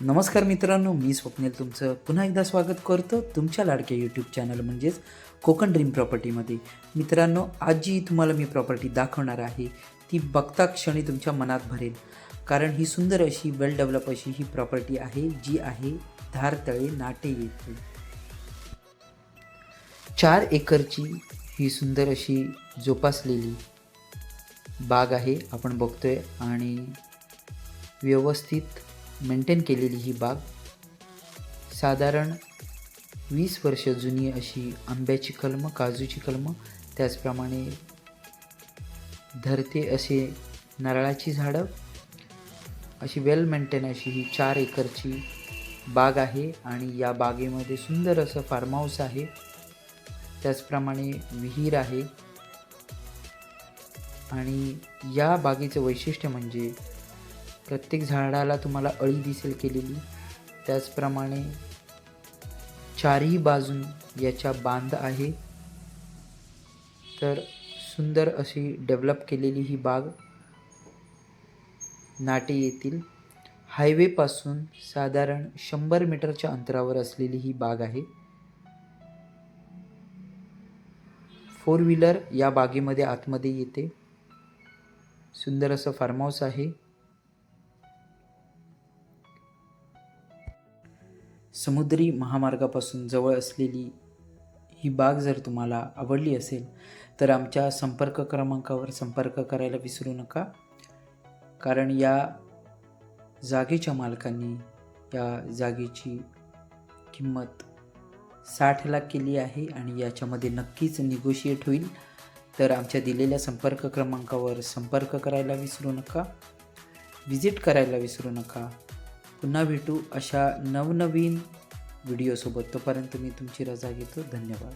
नमस्कार मित्रांनो मी स्वप्नील तुमचं पुन्हा एकदा स्वागत करतो तुमच्या लाडक्या यूट्यूब चॅनल म्हणजेच कोकण ड्रीम प्रॉपर्टीमध्ये मित्रांनो आज जी तुम्हाला मी प्रॉपर्टी दाखवणार आहे. ती बघता क्षणी तुमच्या मनात भरेल. कारण ही सुंदर अशी वेल डेव्हलप अशी ही प्रॉपर्टी आहे जी आहे धारतळे नाटे येथे. चार एकरची ही सुंदर अशी जोपासलेली बाग आहे आपण बघतोय आणि व्यवस्थित मेंटेन केलेली ही बाग साधारण वीस वर्ष जुनी अशी आंब्याची कलमं काजूची कलमं त्याचप्रमाणे धरते असे नारळाची झाडं अशी वेल मेंटेन अशी ही चार एकरची बाग आहे आणि या बागेमध्ये सुंदर असं फार्म हाऊस आहे. त्याचप्रमाणे विहीर आहे. आणि या बागेचं वैशिष्ट्य म्हणजे प्रत्येक झाडाला तुम्हाला अळी दिसेल केलेली. त्याचप्रमाणे चारही बाजून याच्या बांध आहे. तर सुंदर अशी डेव्हलप केलेली ही बाग नाटे येथील हायवेपासून साधारण शंभर मीटरच्या अंतरावर असलेली ही बाग आहे. फोर व्हीलर या बागेमध्ये आतमध्ये येते. सुंदर असं फार्म हाऊस आहे. समुद्री महामार्गापासून जवळ असलेली ही बाग जर तुम्हाला आवडली असेल तर आमच्या संपर्क क्रमांकावर संपर्क करायला विसरू नका. कारण या जागेच्या मालकांनी या जागेची किंमत साठ लाख केली आहे आणि याच्यामध्ये नक्कीच निगोशिएट होईल. तर आमच्या दिलेल्या संपर्क क्रमांकावर संपर्क करायला विसरू नका. विजिट करायला विसरू नका. पुन्हा भेटू अशा नवनवीन व्हिडिओसोबत तोपर्यंत मी तुमची रजा घेतो. धन्यवाद.